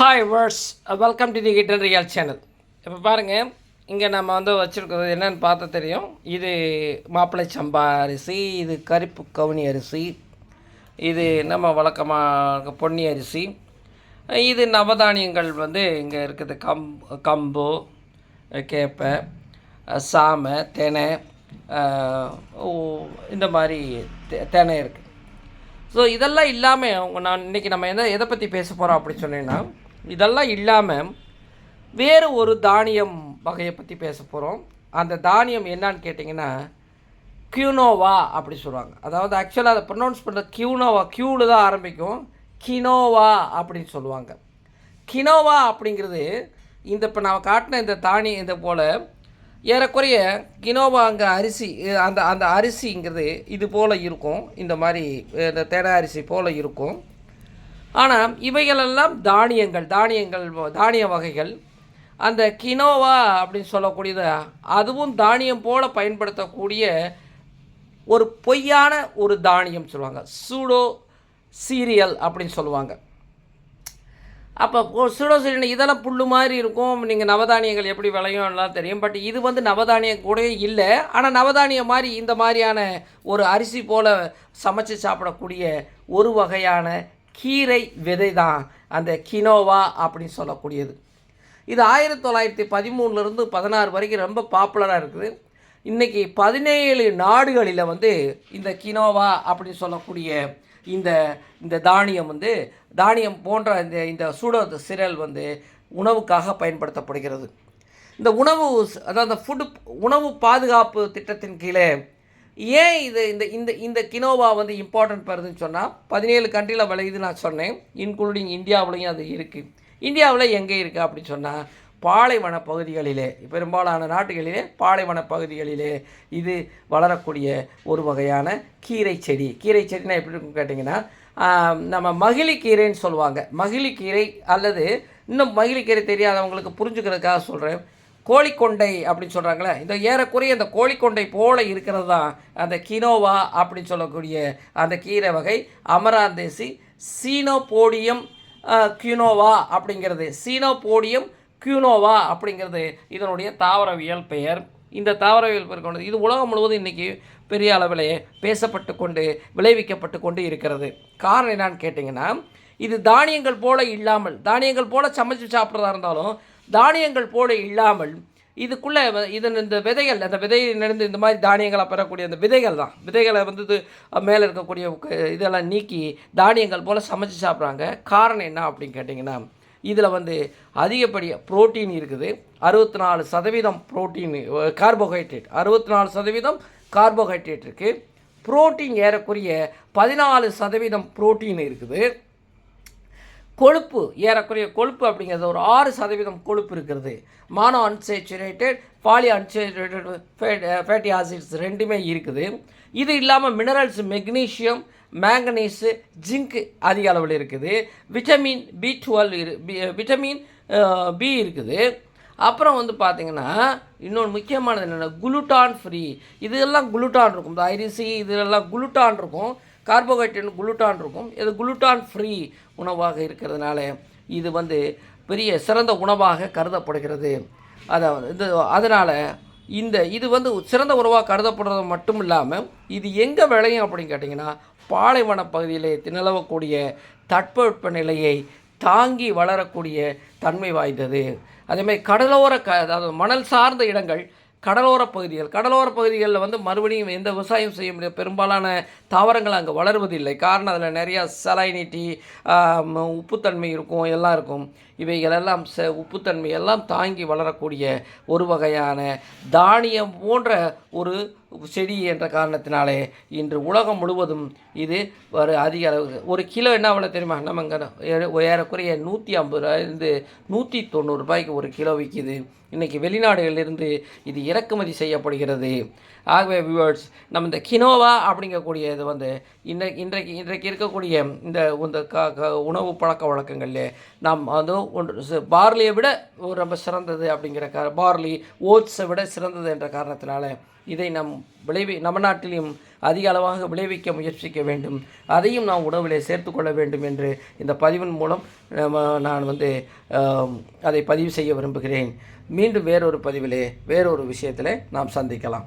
Hi words welcome to the kitchen real channel இப்போ பாருங்கள் இங்கே நம்ம வந்து வச்சுருக்கிறது என்னென்னு பார்த்தா தெரியும். இது மாப்பிள்ளை சம்பா அரிசி இது கருப்பு கவுனி அரிசி இது நம்ம வழக்கமாக பொன்னி அரிசி இது நவதானியங்கள் வந்து இங்கே இருக்குது. கம் கம்பு கேப்பை சாமை தெனை இந்த மாதிரி தெ- தெனை இருக்குது ஸோ இதெல்லாம் இல்லாமல் நான் இன்றைக்கி நம்ம எதை எதை பற்றி பேச போகிறோம் அப்படி சொன்னீங்கன்னா இதெல்லாம் இல்லாமல் வேறு ஒரு தானியம் வகையை பற்றி பேச போகிறோம் அந்த தானியம் என்னன்னு கேட்டிங்கன்னா கியூனோவா அப்படி சொல்லுவாங்க. அதாவது ஆக்சுவலாக அதை ப்ரொனவுன்ஸ் பண்ணுற கியூனோவா கியூவில் தான் ஆரம்பிக்கும். கினோவா அப்படின்னு சொல்லுவாங்க. கினோவா அப்படிங்கிறது இந்த இப்போ நான் காட்டின இந்த தானி இந்த போல் ஏறக்குறைய கினோவா அங்கே அரிசி அந்த அந்த அரிசிங்கிறது இது போல் இருக்கும். இந்த மாதிரி இந்த தேடா அரிசி போல் இருக்கும். ஆனால் இவைகளெல்லாம் தானியங்கள் தானியங்கள் தானிய வகைகள். அந்த கினோவா அப்படின்னு சொல்லக்கூடியது அதுவும் தானியம் போல பயன்படுத்தக்கூடிய ஒரு பொய்யான ஒரு தானியம் சொல்லுவாங்க. சூடோ சீரியல் அப்படின்னு சொல்லுவாங்க. அப்போ சூடோ சீரியல் இதெல்லாம் புல்லு மாதிரி இருக்கும். நீங்கள் நவதானியங்கள் எப்படி விளையும்லாம் தெரியும். பட் இது வந்து நவதானியம் கூட இல்லை. ஆனால் நவதானியம் மாதிரி இந்த மாதிரியான ஒரு அரிசி போல் சமைச்சு சாப்பிடக்கூடிய ஒரு வகையான கீரை விதை தான் அந்த கினோவா அப்படின்னு சொல்லக்கூடியது. இது ஆயிரத்தி தொள்ளாயிரத்தி பதிமூணுலேருந்து பதினாறு வரைக்கும் ரொம்ப பாப்புலராக இருக்குது. இன்றைக்கி பதினேழு நாடுகளில் வந்து இந்த கினோவா அப்படின்னு சொல்லக்கூடிய இந்த இந்த தானியம் வந்து தானியம் போன்ற இந்த இந்த சூடோ சிரல் வந்து உணவுக்காக பயன்படுத்தப்படுகிறது. இந்த உணவு அதாவது ஃபுட்டு உணவு பாதுகாப்பு திட்டத்தின் கீழே ஏன் இது இந்த இந்த இந்த கினோவா வந்து இம்பார்ட்டன்ட் பருதுன்னு சொன்னால் பதினேழு கண்ட்ரியில் விளையுது நான் சொன்னேன் இன்க்ளூடிங் இந்தியாவிலையும் அது இருக்குது இந்தியாவில் எங்கே இருக்குது அப்படின்னு சொன்னால் பாலைவன பகுதிகளிலே பெரும்பாலான நாட்டுகளிலே பாலைவன பகுதிகளிலே இது வளரக்கூடிய ஒரு வகையான கீரை செடி. கீரை செடினா எப்படி இருக்கும் கேட்டிங்கன்னா நம்ம மகிழி கீரைன்னு சொல்லுவாங்க. மகிழிக்கீரை அல்லது இன்னும் மகிழிக்கீரை தெரியாதவங்களுக்கு புரிஞ்சுக்கிறதுக்காக சொல்கிறேன் கோழிக்கொண்டை அப்படின்னு சொல்கிறாங்களே இந்த ஏறக்குறைய இந்த கோழிக்கொண்டை போல் இருக்கிறது தான் அந்த கினோவா அப்படின்னு சொல்லக்கூடிய அந்த கீரை வகை அமராந்தேசி சீனோபோடியம் கியூனோவா அப்படிங்கிறது. சீனோபோடியம் கியூனோவா அப்படிங்கிறது இதனுடைய தாவரவியல் பெயர். இந்த தாவரவியல் பெயர் கொண்டது இது உலகம் முழுவதும் இன்றைக்கி பெரிய அளவில் பேசப்பட்டு கொண்டு விளைவிக்கப்பட்டு கொண்டு இருக்கிறது. காரணம் என்னான்னு கேட்டிங்கன்னா இது தானியங்கள் போல இல்லாமல் தானியங்கள் போல் சமைச்சு சாப்பிட்றதா இருந்தாலும் தானியங்கள் போல இல்லாமல் இதுக்குள்ளே இதன் இந்த விதைகள் அந்த விதையிலிருந்து நடந்து இந்த மாதிரி தானியங்களாக பெறக்கூடிய அந்த விதைகள் தான். விதைகளை வந்து மேலே இருக்கக்கூடிய இதெல்லாம் நீக்கி தானியங்கள் போல் சமைச்சு சாப்பிட்றாங்க. காரணம் என்ன அப்படின்னு கேட்டிங்கன்னா இதில் வந்து அதிகப்படியாக புரோட்டீன் இருக்குது. அறுபத்தி நாலு சதவீதம் புரோட்டீன் கார்போஹைட்ரேட். அறுபத்தி நாலு சதவீதம் கார்போஹைட்ரேட் இருக்குது புரோட்டீன் ஏறக்குரிய பதினாலு சதவீதம் புரோட்டீன் இருக்குது. கொழுப்பு ஏறக்குறைய கொழுப்பு அப்படிங்கிறது ஒரு ஆறு சதவீதம் கொழுப்பு இருக்கிறது mono unsaturated poly unsaturated fatty acids ரெண்டுமே இருக்குது. இது இல்லாமல் மினரல்ஸ் மெக்னீஷியம் மேங்கனீஸு ஜிங்க் அதிக அளவில் இருக்குது. விட்டமின் பி டுவெல் இரு பி- விட்டமின் பி இருக்குது. அப்புறம் வந்து பார்த்திங்கன்னா இன்னொன்று முக்கியமானது என்னென்னா குளுட்டான் ஃப்ரீ இதெல்லாம் குளுட்டான் இருக்கும். இந்த ஐரிசி இதெல்லாம் குளுட்டான் இருக்கும். கார்போஹைட்ரேட் குளுட்டான் இருக்கும். இது குளுட்டான் ஃப்ரீ உணவாக இருக்கிறதுனால இது வந்து பெரிய சிறந்த உணவாக கருதப்படுகிறது. அதாவது இந்த அதனால் இந்த இது வந்து சிறந்த உணவாக கருதப்படுறது மட்டும் இல்லாமல் இது எங்கே விளையும் அப்படின்னு கேட்டிங்கன்னா பாலைவன பகுதியிலே நிலவக்கூடிய தட்பவெப்ப நிலையை தாங்கி வளரக்கூடிய தன்மை வாய்ந்தது. அதேமாதிரி கடலோர க அதாவது மணல் சார்ந்த இடங்கள் கடலோர பகுதிகள். கடலோர பகுதிகளில் வந்து மறுபடியும் எந்த விவசாயம் செய்ய முடியாது. பெரும்பாலான தாவரங்கள் அங்கே வளருவதில்லை. காரணம் அதில் நிறையா சலைனிட்டி உப்புத்தன்மை இருக்கும் எல்லாம் இருக்கும். இவைகள் எல்லாம் ச உப்புத்தன்மை எல்லாம் தாங்கி வளரக்கூடிய ஒரு வகையான தானியம் போன்ற ஒரு செடி என்ற காரணத்தினாலே இன்று உலகம் முழுவதும் இது ஒரு அதிக அளவு. ஒரு கிலோ என்ன அவ்வளோ தெரியுமா? நம்ம இங்கே ஏறக்குறைய நூற்றி ஐம்பது ரூபாயிலிருந்து நூற்றி தொண்ணூறு ரூபாய்க்கு ஒரு கிலோ விற்கிது இன்றைக்கி வெளிநாடுகளிலிருந்து இது இறக்குமதி செய்யப்படுகிறது. ஆகவே வியூவர்ஸ் நம்ம இந்த கினோவா அப்படிங்கக்கூடிய இது வந்து இன்றைக்கு இன்றைக்கு இன்றைக்கு இருக்கக்கூடிய இந்த இந்த க க உணவு பழக்க வழக்கங்களில் நாம் வந்து ஒன்று. பார்லியை விட ரொம்ப சிறந்தது அப்படிங்கிற கார பார்லி ஓட்ஸை விட சிறந்தது என்ற காரணத்தினால இதை நம் விளைவி நம்ம நாட்டிலும் அதிக அளவாக விளைவிக்க முயற்சிக்க வேண்டும். அதையும் நாம் உணவிலே சேர்த்து கொள்ள வேண்டும் என்று இந்த பதிவின் மூலம் நான் வந்து அதை பதிவு செய்ய விரும்புகிறேன். மீண்டும் வேறொரு பதிவிலே வேறொரு விஷயத்தில் நாம் சந்திக்கலாம்.